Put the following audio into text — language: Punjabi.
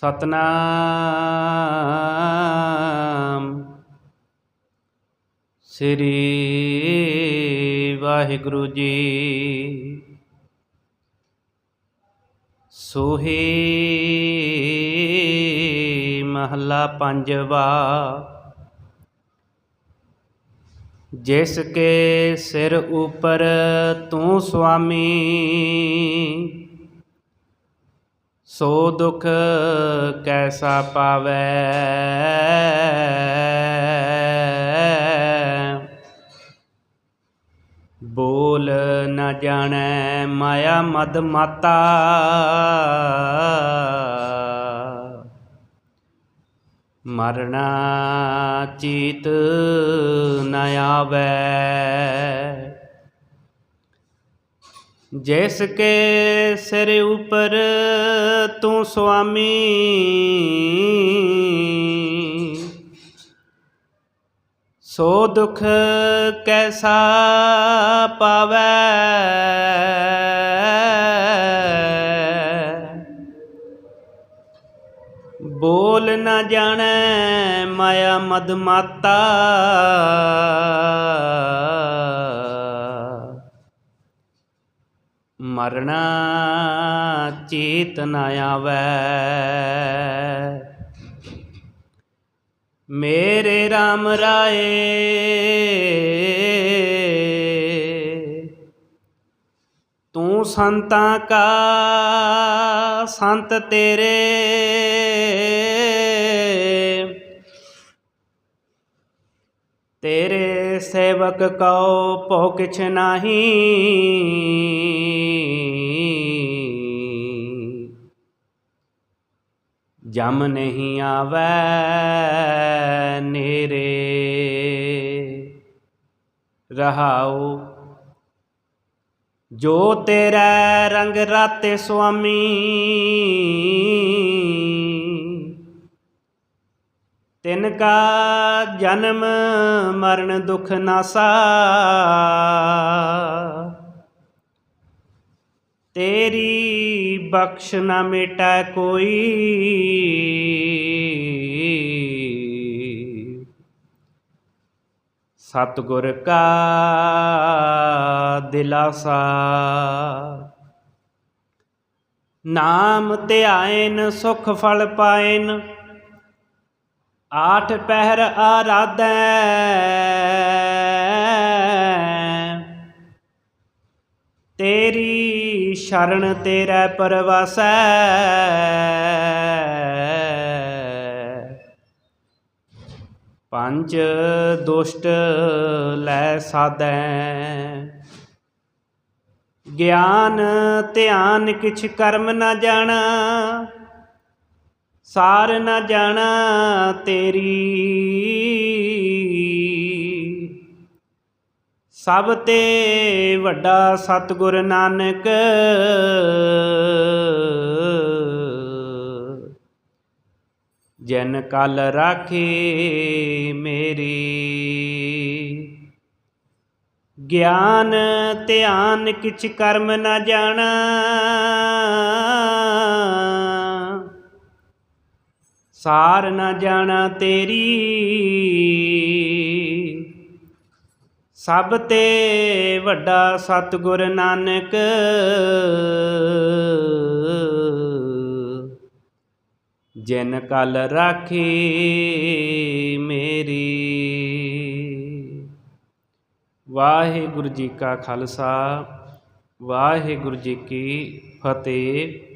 ਸਤਨਾਮ। ਸ੍ਰੀ ਵਾਹਿਗੁਰੂ ਜੀ। ਸੋਹੇ ਮਹੱਲਾ ਪੰਜਵਾ। ਜਿਸ ਕੇ ਸਿਰ ਉਪਰ ਤੂੰ ਸੁਆਮੀ ਸੋ ਦੁਖ ਕੈਸਾ ਪਾਵੈ? ਬੋਲ ਨ ਜਾਣੈ ਮਾਇਆ ਮਦ ਮਾਤਾ। ਮਰਣਾ ਚੀਤ ਨ ਆਵੈ। ਜਿਸ ਕੇ ਸਿਰ ਉਪਰ ਤੂੰ ਸੁਆਮੀ। ਸੋ ਦੁਖ ਕੈਸਾ ਪਾਵੈ? ਬੋਲ ਨਾ ਜਾਣੈ ਮਾਇਆ ਮਦ ਮਾਤਾ ਮਰਣਾ ਚੇਤ ਨ ਆਵੈ। ਮੇਰੇ RAM ਰਾਏ, ਤੂੰ ਸੰਤਾਂ ਕਾ ਸੰਤ ਤੇਰੇ। ਤੇਰੇ ਸੇਵਕ ਕਉ ਭਉ ਕਿਛ ਨਾਹੀ। ਜਮ ਨਹੀਂ ਆਵੈ ਨੇਰੇ। ਰਹਾਉ, ਜੋ ਤੇਰੇ ਰੰਗ ਰਾਤੇ ਸੁਆਮੀ, ਤਿਨ ਕਾ ਜਨਮ ਮਰਨ ਦੁਖ ਨਾਸਾ ਤੇਰੀ ਬਖਸ਼ ਨਾ ਮਿਟੈ ਕੋਈ। ਸਤਿਗੁਰ ਕਾ ਦਿਲਾਸਾ। ਨਾਮ ਧਿਆਇਨ ਸੁਖ ਫਲ ਪਾਇਨ ਆਠ ਪਹਿਰ ਆਰਾਧੈ। ਤੇਰੀ ਸ਼ਰਨ ਤੇਰੇ ਪਰਵਾਸੈ। ਪੰਜ ਦੁਸ਼ਟ ਲੈ ਸਾਧੈ। ਗਿਆਨ ਧਿਆਨ ਕਿਛ ਕਰਮ ਨਾ ਜਾਣਾ, ਸਾਰ ਨਾ ਜਾਣਾ ਤੇਰੀ ਸਭ ਤੇ ਵੱਡਾ ਸਤਿਗੁਰ ਨਾਨਕ। ਜਨ ਕਲ ਰਾਖੇ ਮੇਰੀ। ਗਿਆਨ ਧਿਆਨ ਕਿਛ ਕਰਮ ਨਾ ਜਾਣਾ। ਸਾਰ ਨਾ ਜਾਣਾ ਤੇਰੀ। ਸਭ ਤੇ ਵੱਡਾ ਸਤਿਗੁਰ ਨਾਨਕ। ਜਿਨ ਕਲ ਰਾਖੀ ਮੇਰੀ। ਵਾਹਿਗੁਰੂ ਜੀ ਕਾ ਖਾਲਸਾ, ਵਾਹਿਗੁਰੂ ਜੀ ਕੀ ਫਤਿਹ।